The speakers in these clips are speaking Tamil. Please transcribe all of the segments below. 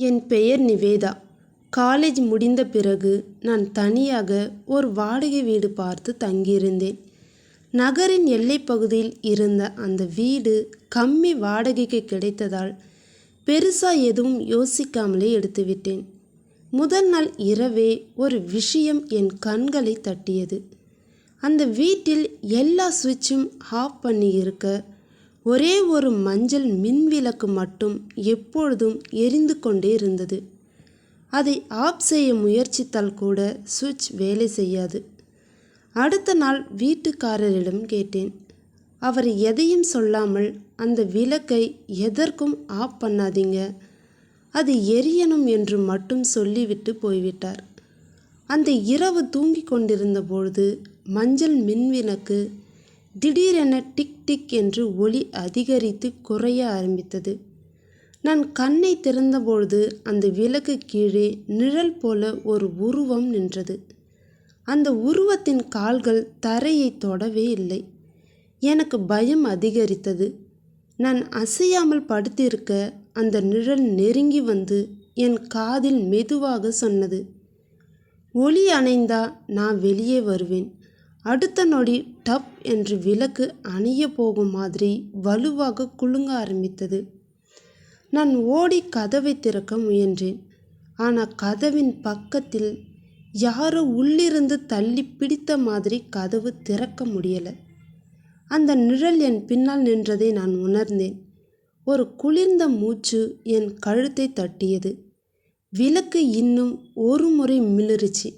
என் பெயர் நிவேதா. காலேஜ் முடிந்த பிறகு நான் தனியாக ஒரு வாடகை வீடு பார்த்து தங்கியிருந்தேன். நகரின் எல்லைப்பகுதியில் இருந்த அந்த வீடு கம்மி வாடகைக்கு கிடைத்ததால் பெருசா எதுவும் யோசிக்காமலே எடுத்துவிட்டேன். முதல் நாள் இரவே ஒரு விஷயம் என் கண்களை தட்டியது. அந்த வீட்டில் எல்லா சுவிட்சும் ஆஃப் பண்ணி இருக்க ஒரே ஒரு மஞ்சள் மின்விளக்கு மட்டும் எப்பொழுதும் எரிந்து கொண்டே இருந்தது. அதை ஆஃப் செய்ய முயற்சித்தால் கூட சுவிட்ச் வேலை செய்யாது. அடுத்த நாள் வீட்டுக்காரரிடம் கேட்டேன். அவர் எதையும் சொல்லாமல் அந்த விளக்கை எதற்கும் ஆஃப் பண்ணாதீங்க. அது எரியணும் என்று மட்டும் சொல்லிவிட்டு போய்விட்டார். அந்த இரவு தூங்கிக் கொண்டிருந்த பொழுது மஞ்சள் மின்விளக்கு திடீரென டிக் டிக் என்று ஒளி அதிகரித்து குறைய ஆரம்பித்தது. நான் கண்ணை திறந்தபொழுது அந்த விளக்கு கீழே நிழல் போல ஒரு உருவம் நின்றது. அந்த உருவத்தின் கால்கள் தரையை தொடவே இல்லை. எனக்கு பயம் அதிகரித்தது. நான் அசையாமல் படுத்திருக்க அந்த நிழல் நெருங்கி வந்து என் காதில் மெதுவாக சொன்னது ஒளி அணைந்தா நான் வெளியே வருவேன். அடுத்த நொடி டப் என்று விளக்கு அணைய போகும் மாதிரி வலுவாக குலுங்க ஆரம்பித்தது. நான் ஓடி கதவை திறக்க முயன்றேன். ஆனால் கதவின் பக்கத்தில் யாரோ உள்ளிருந்து தள்ளி பிடித்த மாதிரி கதவு திறக்க முடியலை. அந்த நிழல் என் பின்னால் நின்றதை நான் உணர்ந்தேன். ஒரு குளிர்ந்த மூச்சு என் கழுத்தை தட்டியது. விளக்கு இன்னும் ஒரு முறை மிளிருச்சு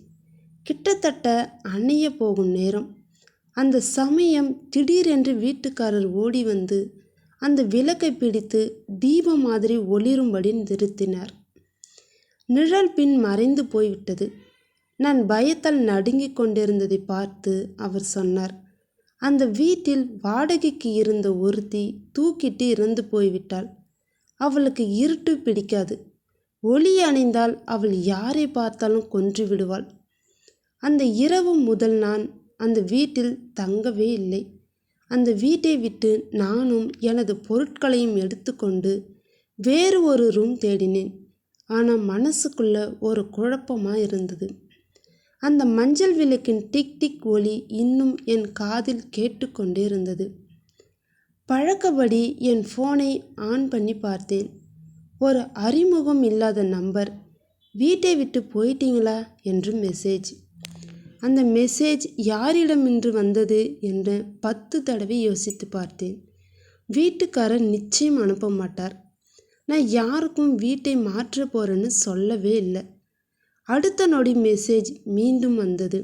கிட்டத்தட்ட அணைய போகும் நேரம். அந்த சமயம் திடீரென்று வீட்டுக்காரர் ஓடி வந்து அந்த விளக்கை பிடித்து தீபம் மாதிரி ஒளிரும்படி நிறுத்தினார். நிழல் பின் மறைந்து போய்விட்டது. நான் பயத்தால் நடுங்கிக் கொண்டிருந்ததை பார்த்து அவர் சொன்னார். அந்த வீட்டில் வாடகைக்கு இருந்த ஒருத்தி தூக்கிட்டு இறந்து போய்விட்டாள். அவளுக்கு இருட்டு பிடிக்காது. ஒளி அணைந்தால் அவள் யாரை பார்த்தாலும் கொன்று விடுவாள். அந்த இரவு முதல் நான் அந்த வீட்டில் தங்கவே இல்லை. அந்த வீட்டை விட்டு நானும் எனது பொருட்களையும் எடுத்துக்கொண்டு வேறு ஒரு ரூம் தேடினேன். ஆனால் மனசுக்குள்ள ஒரு குழப்பமாக இருந்தது அந்த மஞ்சள் விளக்கின் டிக் டிக் ஒலி இன்னும் என் காதில் கேட்டுக்கொண்டே இருந்தது பழக்கப்படி என் ஃபோனை ஆன் பண்ணி பார்த்தேன். ஒரு அறிமுகம் இல்லாத நம்பர். வீட்டை விட்டு போயிட்டீங்களா? என்று மெசேஜ் அந்த மெசேஜ் யாரிடமின்று வந்தது என்று பத்து தடவை யோசித்து பார்த்தேன். வீட்டுக்காரர் நிச்சயம் அனுப்ப மாட்டார். நான் யாருக்கும் வீட்டை மாற்ற போகிறேன்னு சொல்லவே இல்லை. அடுத்த நொடி மெசேஜ் மீண்டும் வந்தது.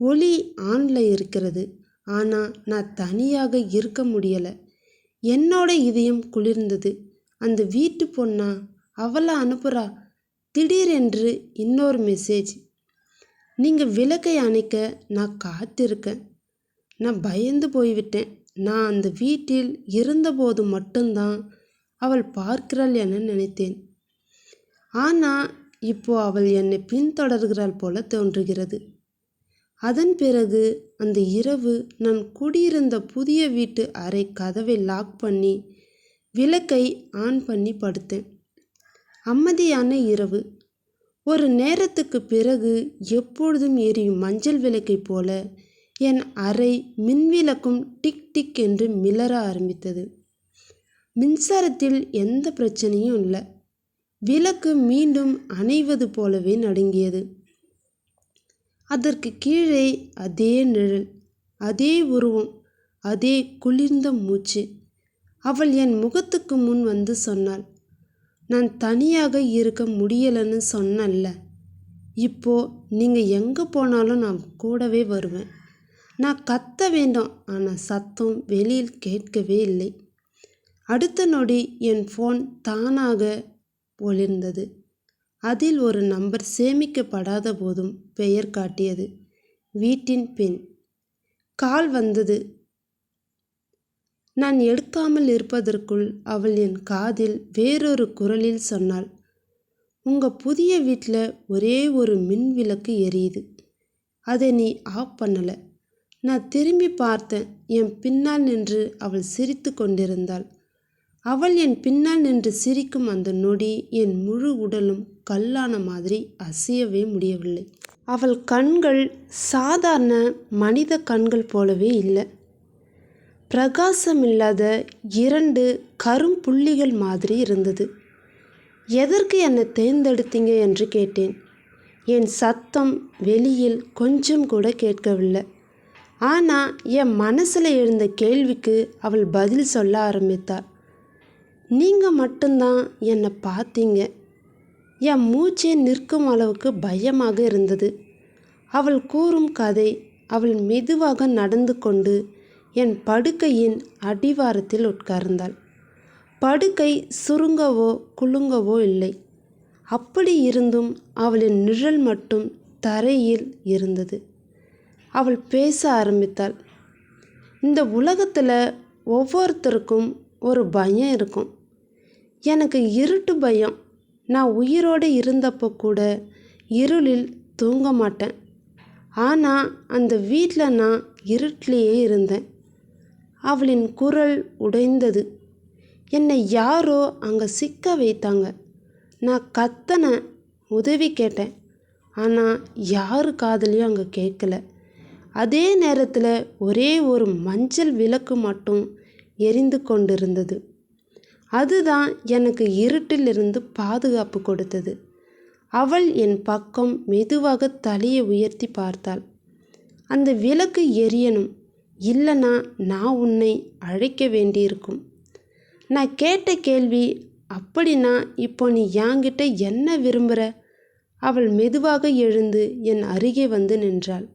ஒளி ஆனில் இருக்கிறது. ஆனால் நான் தனியாக இருக்க முடியலை. என்னோட இதயம் குளிர்ந்தது. அந்த வீட்டு பொண்ணா அவளை அனுப்புகிறா திடீரென்று இன்னொரு மெசேஜ் நீங்கள் விளக்கை அணைக்க நான் காத்திருக்கேன். நான் பயந்து போய்விட்டேன். நான் அந்த வீட்டில் இருந்தபோது மட்டும்தான் அவள் பார்க்கிறாள் என நினைத்தேன். ஆனால் இப்போ அவள் என்னை பின்தொடர்கிறாள் போல தோன்றுகிறது. அதன் பிறகு அந்த இரவு நான் குடியிருந்த புதிய வீட்டு அறை கதவை லாக் பண்ணி விளக்கை ஆன் பண்ணி படுத்தேன். அமைதியான இரவு. ஒரு நேரத்துக்கு பிறகு எப்பொழுதும் எரியும் மஞ்சள் விளக்கை போல என் அறை மின்விளக்கும் டிக் டிக் என்று மிளற ஆரம்பித்தது. மின்சாரத்தில் எந்த பிரச்சனையும் இல்லை. விளக்கு மீண்டும் அணைவது போலவே நடுங்கியது. அதற்கு கீழே அதே நிழல் அதே உருவம் அதே குளிர்ந்த மூச்சு. அவள் என் முகத்துக்கு முன் வந்து சொன்னாள் நான் தனியாக இருக்க முடியலைன்னு சொன்னல்ல. இப்போ நீங்கள் எங்கே போனாலும் நான் கூடவே வருவேன். நான் கத்த வேண்டும் ஆனால் சத்தம் வெளியில் கேட்கவே இல்லை. அடுத்த நொடி என் ஃபோன் தானாக ஒளிர்ந்தது. அதில் ஒரு நம்பர் சேமிக்கப்படாத போதும் பெயர் காட்டியது. வீட்டின் பெண் கால் வந்தது. நான் எடுக்காமல் இருப்பதற்குள் அவள் என் காதில் வேறொரு குரலில் சொன்னாள் உங்க புதிய வீட்டில் ஒரே ஒரு மின் விளக்கு எரியுது. அதை நீ ஆஃப் பண்ணலை. நான் திரும்பி பார்த்தேன் என் பின்னால் நின்று அவள் சிரித்து கொண்டிருந்தாள். அவள் என் பின்னால் நின்று சிரிக்கும் அந்த நொடி என் முழு உடலும் கல்லான மாதிரி அசையவே முடியவில்லை. அவள் கண்கள் சாதாரண மனித கண்கள் போலவே இல்லை. பிரகாசமில்லாத இரண்டு கரும்புள்ளிகள் மாதிரி இருந்தது. எதற்கு என்னை தேர்ந்தெடுத்தீங்க? என்று கேட்டேன். என் சத்தம் வெளியில் கொஞ்சம் கூட கேட்கவில்லை. ஆனால் என் மனசில் எழுந்த கேள்விக்கு அவள் பதில் சொல்ல ஆரம்பித்தாள். நீங்கள் மட்டும்தான் என்னை பார்த்தீங்க. என் மூச்சே நிற்கும் அளவுக்கு பயமாக இருந்தது. அவள் கூறும் கதை அவள் மெதுவாக நடந்து கொண்டு என் படுக்கையின் அடிவாரத்தில் உட்கார்ந்தாள். படுக்கை சுருங்கவோ குலுங்கவோ இல்லை. அப்படி இருந்தும் அவளின் நிழல் மட்டும் தரையில் இருந்தது. அவள் பேச ஆரம்பித்தாள். இந்த உலகத்தில் ஒவ்வொருத்தருக்கும் ஒரு பயம் இருக்கும். எனக்கு இருட்டு பயம். நான் உயிரோடு இருந்தப்போ கூட இருளில் தூங்க மாட்டேன். ஆனால் அந்த வீட்டில் நான் இருட்டிலேயே இருந்தேன். அவளின் குரல் உடைந்தது. என்னை யாரோ அங்கே சிக்க வைத்தாங்க. நான் கத்தன உதவி கேட்டேன். ஆனால் யார் காதலையும் அங்கே கேட்கல. அதே நேரத்தில் ஒரே ஒரு மஞ்சள் விளக்கு மட்டும் எரிந்து கொண்டிருந்தது. அதுதான் எனக்கு இருட்டிலிருந்து பாதுகாப்பு கொடுத்தது. அவள் என் பக்கம் மெதுவாக தலையை உயர்த்தி பார்த்தாள். அந்த விளக்கு எரியணும். இல்லைனா நான் உன்னை அழைக்க வேண்டியிருக்கும். நான் கேட்ட கேள்வி அப்படின்னா இப்போ நீ என்கிட்ட என்ன விரும்புகிற அவள் மெதுவாக எழுந்து என் அருகே வந்து நின்றாள்.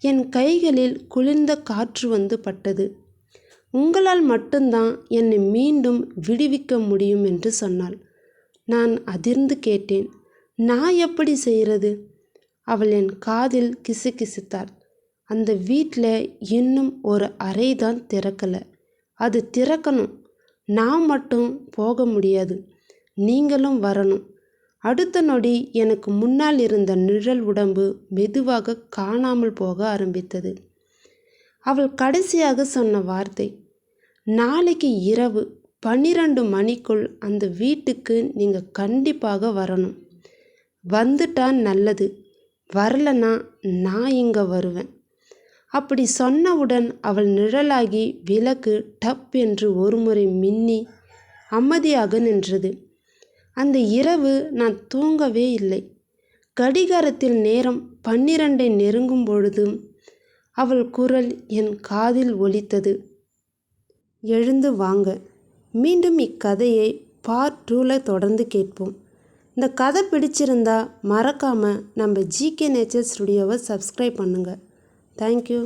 என் கைகளில் குளிர்ந்த காற்று வந்து பட்டது. உங்களால் மட்டும்தான் என்னை மீண்டும் விடுவிக்க முடியும் என்று சொன்னாள். நான் அதிர்ந்து கேட்டேன் நான் எப்படி செய்கிறது அவள் என் காதில் கிசுகிசுத்தாள். அந்த வீட்டில் இன்னும் ஒரு அறை தான் திறக்கலை. அது திறக்கணும். நான் மட்டும் போக முடியாது. நீங்களும் வரணும். அடுத்த நொடி எனக்கு முன்னால் இருந்த நிழல் உடம்பு மெதுவாக காணாமல் போக ஆரம்பித்தது. அவள் கடைசியாக சொன்ன வார்த்தை நாளைக்கு இரவு பன்னிரண்டு மணிக்குள் அந்த வீட்டுக்கு நீங்கள் கண்டிப்பாக வரணும். வந்துட்டா நல்லது. வரலனா நான் இங்கே வருவேன். அப்படி சொன்னவுடன் அவள் நிழலாகி விளக்கு டப் என்று ஒருமுறை மின்னி அமைதியாக நின்றது. அந்த இரவு நான் தூங்கவே இல்லை. கடிகாரத்தில் நேரம் பன்னிரண்டை நெருங்கும் பொழுதும் அவள் குரல் என் காதில் ஒலித்தது. எழுந்து வாங்க. மீண்டும் இக்கதையை பார்ட் டூவில் தொடர்ந்து கேட்போம். இந்த கதை பிடிச்சிருந்தா மறக்காமல் நம்ம ஜிகே நேச்சர் ஸ்டுடியோவை சப்ஸ்கிரைப் பண்ணுங்கள் ಥ್ಯಾಂಕ್ ಯು